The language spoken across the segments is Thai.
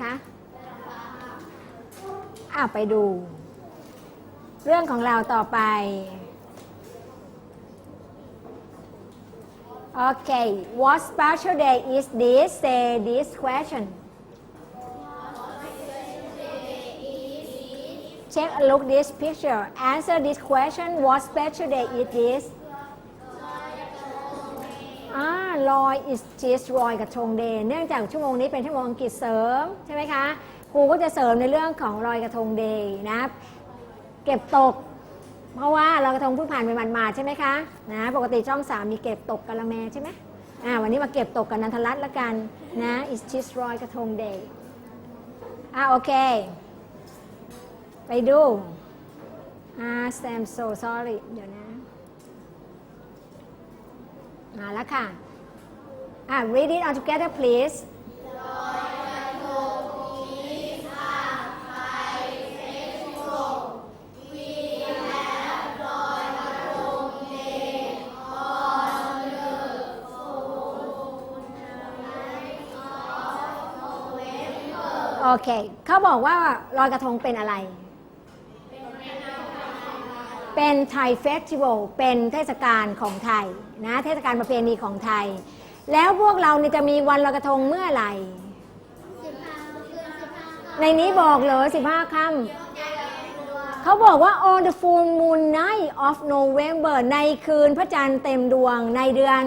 คะอ้าวไปดู เรื่องของเราต่อไปโอเค what special day is this say this question check a look this picture answer this question what special day is this อ่า ลอย is this ลอยกระทงเดย์เนื่องจากชั่วโมงนี้เป็นชั่วโมงอังกฤษเสริมใช่ไหมคะ ครูก็จะเสริมในเรื่องของลอยกระทงเดย์นะเก็บตก เพราะว่าลอยกระทงเพิ่งผ่านไปมันมาใช่ไหมคะนะปกติช่องสามมีเก็บตกกะละแมใช่ไหมอ่าวันนี้มาเก็บตกกับนันทรัตน์ละกันนะ is this ลอยกระทงเดย์อ่าโอเค ไปดูอ่า Sam so sorry เดี๋ยวนะมาแล้วค่ะ อะ read it all together please โอเค เขาบอกว่าลอยกระทงเป็นอะไร เป็นไทยเฟสติวัล เป็นเทศกาลของไทยนะ เทศกาลประเพณีของไทย แล้วพวกเราเนี่ยจะมีวันลอยกระทงเมื่อไหร่ ในนี้บอกเลย15ค่ำเขาบอกว่า on the full moon night of November ในคืนพระจันทร์เต็มดวงในเดือน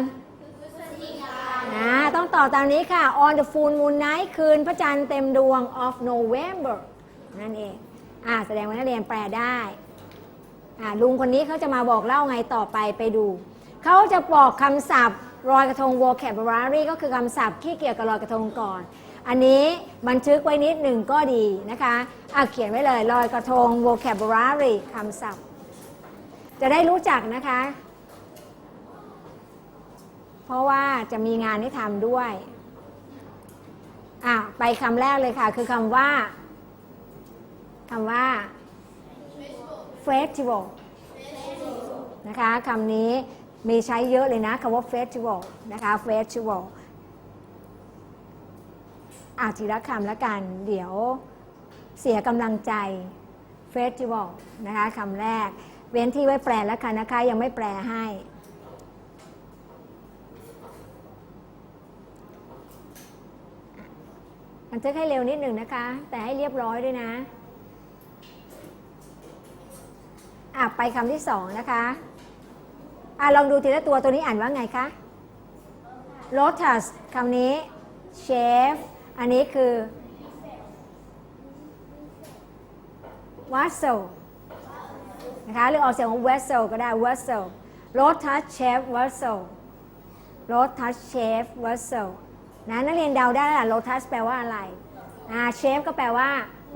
นะต้องต่อตามนี้ค่ะ on the full moon night คืนพระจันทร์เต็มดวง of November นั่นเองอ่าแสดงว่านักเรียนแปลได้อ่าลุงคนนี้เขาจะมาบอกเล่าไงต่อไปไปดู เขาจะบอกคำศัพท์ รอยกระทง vocabulary ก็คือคำศัพท์ที่เกี่ยวกับรอยกระทงก่อน อันนี้บันทึกไว้นิดหนึ่งก็ดีนะคะอะเขียนไว้เลยรอยกระทง vocabulary คำศัพท์ จะได้รู้จักนะคะ เพราะว่าจะมีงานให้ทำด้วยอะไปคำแรกเลยค่ะ คือคำว่าคำว่า festival นะคะคำนี้ มีใช้เยอะเลยนะคำว่า festival นะคะ festival อะทีละคำละกัน เดี๋ยวเสียกำลังใจ festival นะคะคำแรก เว้นที่ไว้แปลแล้วกันนะคะ ยังไม่แปลให้ มันจะให้เร็วนิดหนึ่งนะคะ แต่ให้เรียบร้อยด้วยนะอะไปคำที่สองนะคะ อะลองดูทีละตัวตัวนี้อ่านว่าไงคะ lotus คำนี้ chef อันนี้คือ vessel นะคะหรือออกเสียงของ vessel ก็ได้ vessel lotus chef vessel lotus chef vessel นะนักเรียนเดาได้แล้วล่ะ lotus แปลว่าอะไรอ่า chef ก็แปลว่า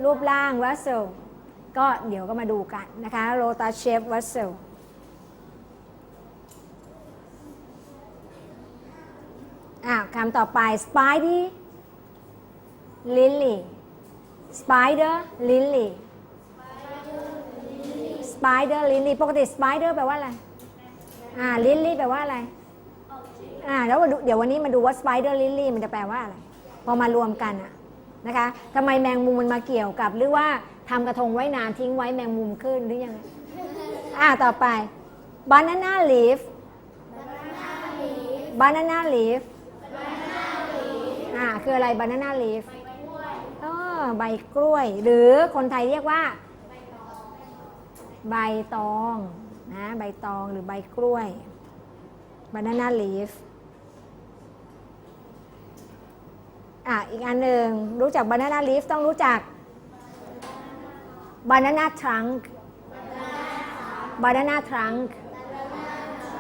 รูปร่าง vessel ก็เดี๋ยวก็มาดูกันนะคะ lotus chef vessel อะคำต่อไป spidey lily spider lily spider lily ปกติ spider แปลว่าอะไร อ่า lily แปลว่าอะไร อ่า แล้วเดี๋ยววันนี้มาดูว่า spider lily มันจะแปลว่าอะไร พอมารวมกันอะนะคะทำไมแมงมุมมันมาเกี่ยวกับ หรือว่าทำกระทงไว้นานทิ้งไว้แมงมุมขึ้นหรือยังไงอ่า ต่อไป banana leaf banana leaf อ่าคืออะไร banana leaf เออใบกล้วย หรือคนไทยเรียกว่า ใบตองนะใบตองหรือใบกล้วย banana leaf อะอีกอันหนึ่งรู้จัก banana leaf ต้องรู้จัก banana trunk banana trunk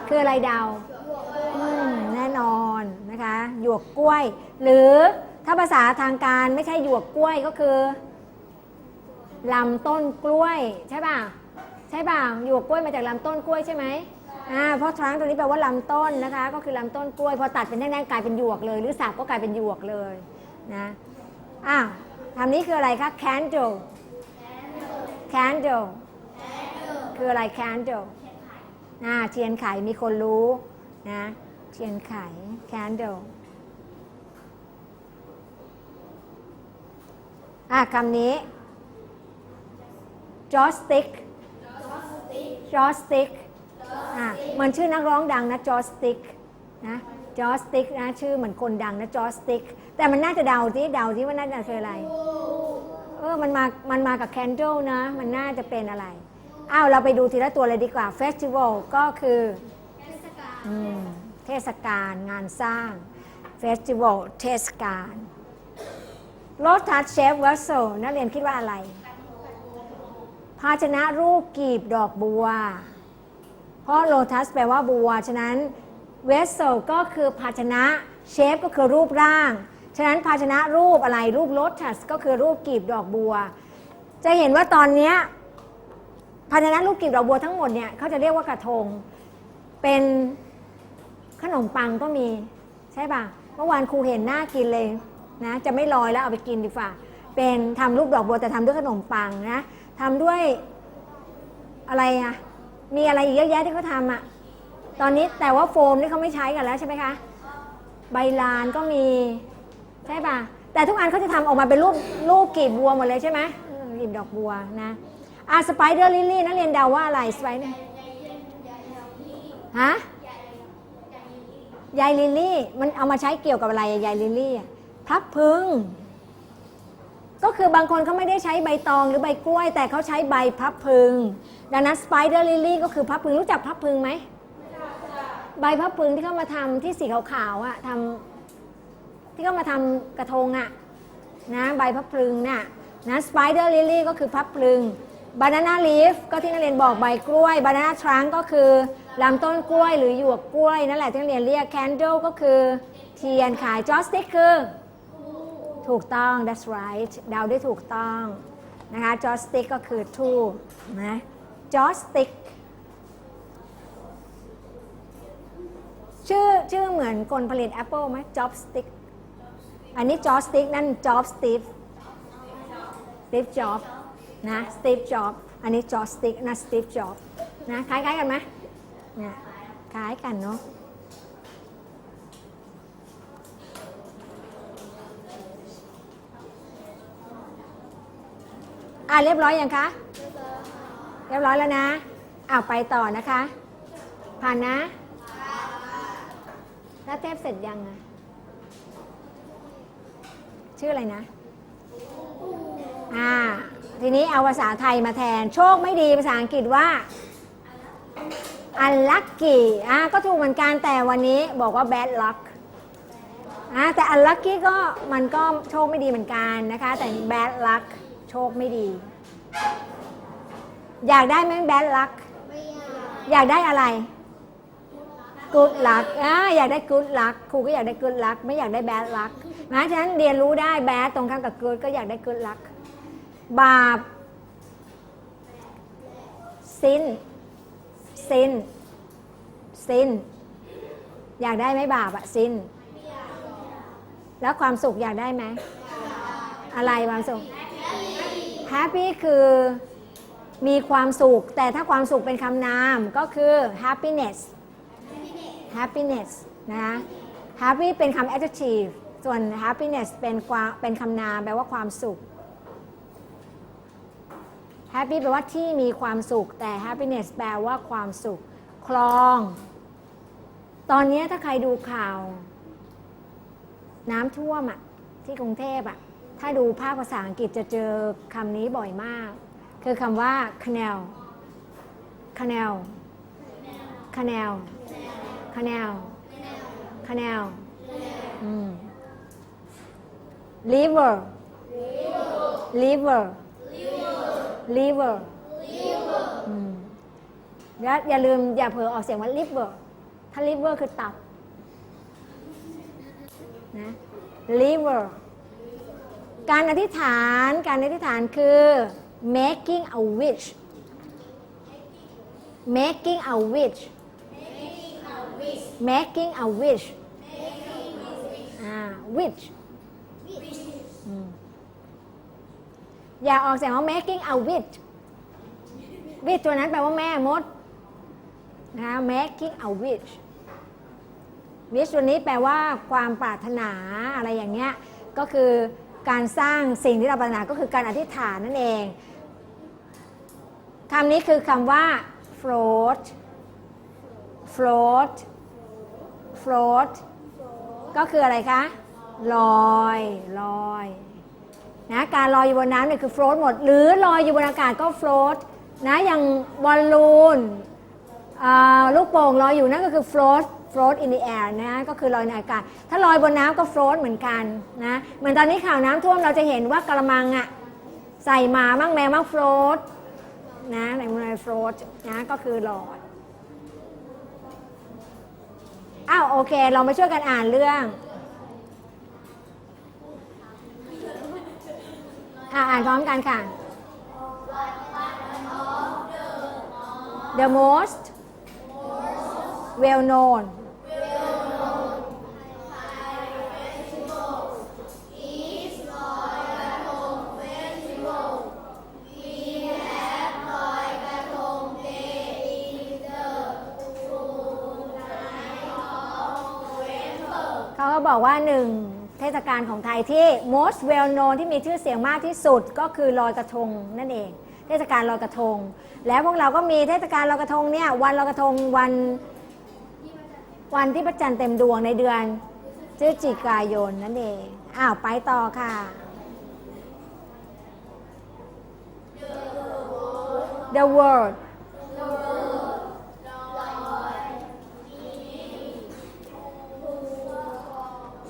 คืออะไรดาว นะคะหยวกกล้วย หรือถ้าภาษาทางการไม่ใช่หยวกกล้วยก็คือลำต้นกล้วยใช่ป่ะใช่ป่ะหยวกกล้วยมาจากลำต้นกล้วยใช่ไหมอ่าเพราะทรังตัวนี้แปลว่าลำต้นนะคะ ก็คือลำต้นกล้วย พอตัดเป็นแท่งๆกลายเป็นหยวกเลย หรือสับก็กลายเป็นหยวกเลยนะอะคำนี้คืออะไรคะ candle candle คืออะไร candle อ่าเทียนไขมีคนรู้นะ เทียนไข candle อะคำนี้ joystick joystick อะมันชื่อนักร้องดังนะ joystick นะ joystick นะชื่อเหมือนคนดังนะ joystick แต่มันน่าจะเดาที่เดาที่ว่าน่าจะคืออะไร เออมันมามันมากับ candle นะ มันน่าจะเป็นอะไร อ้าว เราไปดูทีละตัวเลยดีกว่า festival ก็คืออืม เทศกาลงานสร้าง festival เทศกาล lotus shape vessel นักเรียนคิดว่าอะไร ภาชนะรูปกีบดอกบัว เพราะ lotus แปลว่าบัว ฉะนั้น vessel ก็คือภาชนะ shape ก็คือรูปร่าง ฉะนั้นภาชนะรูปอะไรรูป lotus ก็คือรูปกีบดอกบัว จะเห็นว่าตอนนี้ภาชนะรูปกีบดอกบัวทั้งหมดเนี่ยเขาจะเรียกว่ากระทง เป็น ขนมปังก็มีใช่ป่ะเมื่อวานครูเห็นน่ากินเลยนะจะไม่ลอยแล้วเอาไปกินดีกว่าเป็นทำรูปดอกบัวแต่ทำด้วยขนมปังนะทำด้วยอะไรอะมีอะไรอีกเยอะแยะที่เขาทำอะตอนนี้แต่ว่าโฟมนี่เขาไม่ใช้กันแล้วใช่ไหมคะใบลานก็มีใช่ป่ะแต่ทุกอันเขาจะทำออกมาเป็นรูปรูปกลีบบัวหมดเลยใช่ไหมเออกีบดอกบัวนะอะสไปเดอร์ลิลลี่นักเรียนเดาว่าอะไรสไปเดอร์ฮะ ยายลิลลี่ มันเอามาใช้เกี่ยวกับอะไรยายลิลลี่อะพลับพึง ก็คือบางคนเขาไม่ได้ใช้ใบตองหรือใบกล้วย แต่เขาใช้ใบพลับพึง ดังนั้นสไปเดอร์ลิลลี่ก็คือพลับพึงรู้จักพลับพึงไหมใบพลับพึงที่เขามาทำที่สีขาวๆอะทำที่เขามาทำกระทงอะนะใบพับพึงน่ะนะสไปเดอร์ลิลลี่ก็คือพับพึง บานาน่าลีฟก็ที่นักเรียนบอกใบกล้วยบานาน่าทรังก็คือลำต้นกล้วยหรือหยวกกล้วยนั่นแหละที่นักเรียนเรียกแคนเดลก็คือเทียนขายจอสติกคือ ถูกต้อง that's right เดาได้ถูกต้องนะคะจอสติกก็คือทูบนะจอสติกชื่อชื่อเหมือนคนผลิตแอปเปิลไหม Jobstick อันนี้จอสติกนั่น Job Steve Steve Job นะ Steve Job อันนี้จอสติกนะ Steve Job นะคล้ายๆกันไหมเนี่ยคล้ายกันเนาะอะเรียบร้อยยังคะ เรียบร้อยแล้วนะอ้าวไปต่อนะคะ ผ่านนะ แล้วเทปเสร็จยังอะชื่ออะไรนะ อ่า ทีนี้เอาภาษาไทยมาแทน โชคไม่ดีภาษาอังกฤษว่า unlucky อ่าก็ถูกเหมือนกันแต่วันนี้บอกว่า bad luck อ่าแต่ unlucky ก็มันก็โชคไม่ดีเหมือนกันนะคะ แต่ bad luck โชคไม่ดี อยากได้ไหม bad luck อยากได้อะไร good luck อ่าอยากได้ good luck ครูก็อยากได้ good luck ไม่อยากได้ bad luck นะฉะนั้นเรียนรู้ได้ bad ตรงข้ามกับ good ก็อยากได้ good luck บาป sin sin sin อยากได้ไหมบาปอะ sin แล้วความสุขอยากได้ไหม อะไรความสุข happy คือมีความสุข แต่ถ้าความสุขเป็นคำนามก็คือ happiness happiness นะคะ happy เป็นคำ adjective ส่วน happiness เป็นความเป็นคำนามแปลว่าความสุข happy แปลว่าที่มีความสุข แต่ happiness แปลว่าความสุข คลอง ตอนนี้ถ้าใครดูข่าว น้ำท่วมอะที่กรุงเทพอะถ้าดูภาพภาษาอังกฤษจะเจอคำนี้บ่อยมาก คือคำว่า canal canal canal canal canal อืม liver liver liver อืมแล้วอย่าลืมอย่าเผลอออกเสียงว่า liver ถ้า liver คือตับนะ liver การอธิษฐานการอธิษฐานคือ making a wish making a wish making a wish อ่า wish อืม อย่าออกเสียงว่า making a wish wish ตัวนั้นแปลว่าแม่มดนะคะ making a wish wish ตัวนี้แปลว่าความปรารถนาอะไรอย่างเงี้ยก็คือการสร้างสิ่งที่เราปรารถนาก็คือการอธิษฐานนั่นเองคำนี้คือคำว่า float float float ก็คืออะไรคะ ลอย ลอย นะการลอยอยู่บนน้ำเนี่ยคือ float หมด หรือลอยอยู่บนอากาศก็ float นะอย่างบอลลูนลูกโป่งลอยอยู่นั่นก็คือ float float in the air นะก็คือลอยในอากาศ ถ้าลอยบนน้ำก็ float เหมือนกันนะเหมือนตอนนี้ข่าวน้ำท่วมเราจะเห็นว่ากระมังอะใส่หมามั่งแมวมั่ง float นะในมือ float นะก็คือลอยอ้าวโอเค เรามาช่วยกันอ่านเรื่อง อ่าอ่านพร้อมกันค่ะ The most well known เขาก็บอกว่าหนึ่ง เทศกาลของไทยที่ most well known ที่มีชื่อเสียงมากที่สุดก็คือลอยกระทงนั่นเอง เทศกาลลอยกระทง แล้วพวกเราก็มีเทศกาลลอยกระทงเนี่ยวันลอยกระทงวันวันที่พระจันทร์เต็มดวงในเดือนพฤศจิกายนนั่นเองอ้าวไปต่อค่ะ The word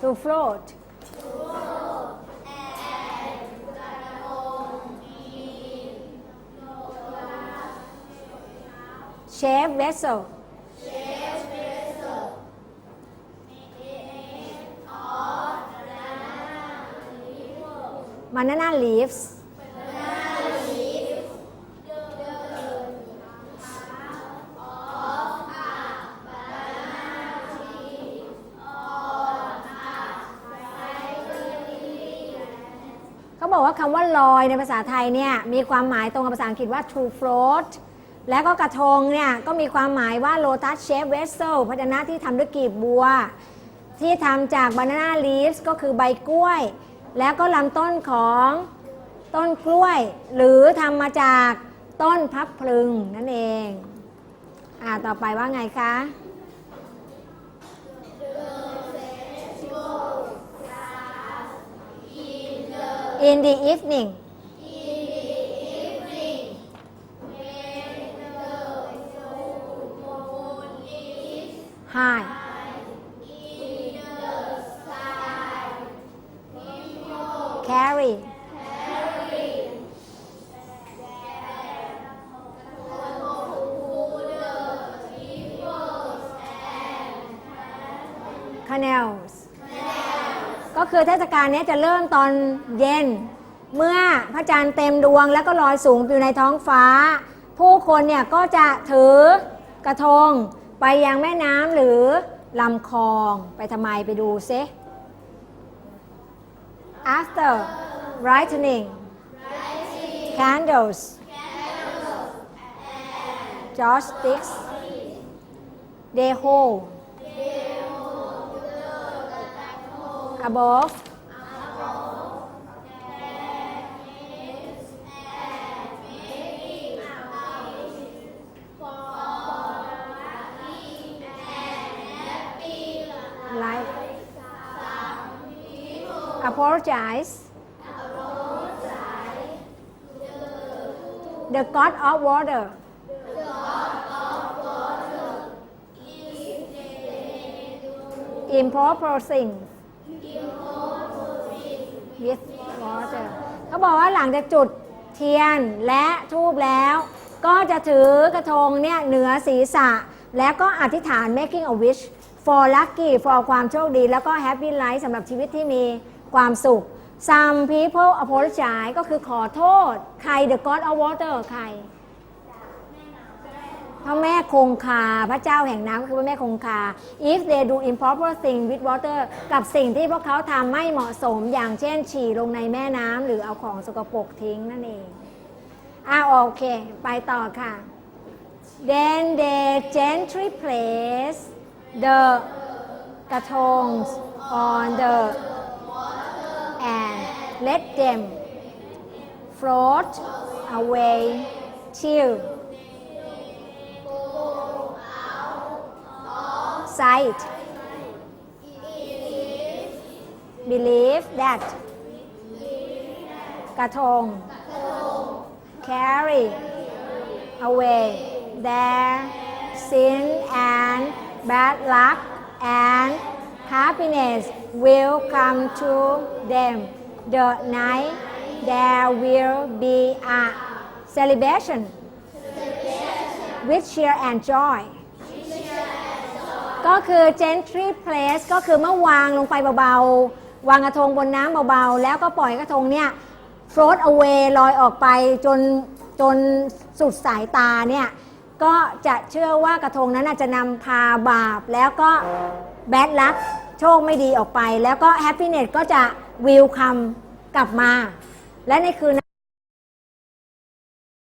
to float vessel banana leaves เขาบอกว่าคำว่าลอยในภาษาไทยเนี่ย มีความหมายตรงกับภาษาอังกฤษว่า to float และก็กระทงเนี่ยก็มีความหมายว่า lotus shape vessel ภาชนะที่ทำด้วยกลีบบัว ที่ทำจาก banana leaves ก็คือใบกล้วย แล้วก็ลำต้นของต้นกล้วย หรือทำมาจากต้นพับพลึงนั่นเอง อ่าต่อไปว่าไงคะ in the evening high carry canals ก็คือเทศกาลนี้จะเริ่มตอนเย็น เมื่อพระจันทร์เต็มดวงแล้วก็ลอยสูงอยู่ในท้องฟ้า ผู้คนเนี่ยก็จะถือกระทง ไปยังแม่น้ำหรือลำคลองไปทำไมไปดูซิ after brightening candles joysticks they hold above apologize the god of water improper things with water เขาบอกว่าหลังจากจุดเทียนและทูบแล้ว ก็จะถือกระทงเนี่ยเหนือศีรษะ แล้วก็อธิษฐาน making a wish for lucky for ความโชคดี แล้วก็ happy life สำหรับชีวิตที่มี ความสุข some people apologize ก็คือขอโทษ ใคร the god of water ใครพระแม่คงคาพระเจ้าแห่งน้ำก็คือพระแม่คงคา if they do improper thing with water กับสิ่งที่พวกเขาทำไม่เหมาะสมอย่างเช่น ฉี่ลงในแม่น้ำหรือเอาของสกปรกทิ้งนั่นเองอ่าโอเค ไปต่อค่ะ then they gently place the กระทง on the let them float away till sight. Believe that Katong carry away their sin and bad luck and happiness will come to them. The night there will be a celebration with cheer and joy ก็คือ gently place ก็คือเมื่อวางลงไปเบาๆ วางกระทงบนน้ำเบาๆ แล้วก็ปล่อยกระทงเนี่ย float away ลอยออกไปจนจนสุดสายตาเนี่ย ก็จะเชื่อว่ากระทงนั้นจะนำพาบาปแล้วก็ bad luck โชคไม่ดีออกไป แล้วก็ happiness ก็จะ วิลคัมกลับมา และในคืน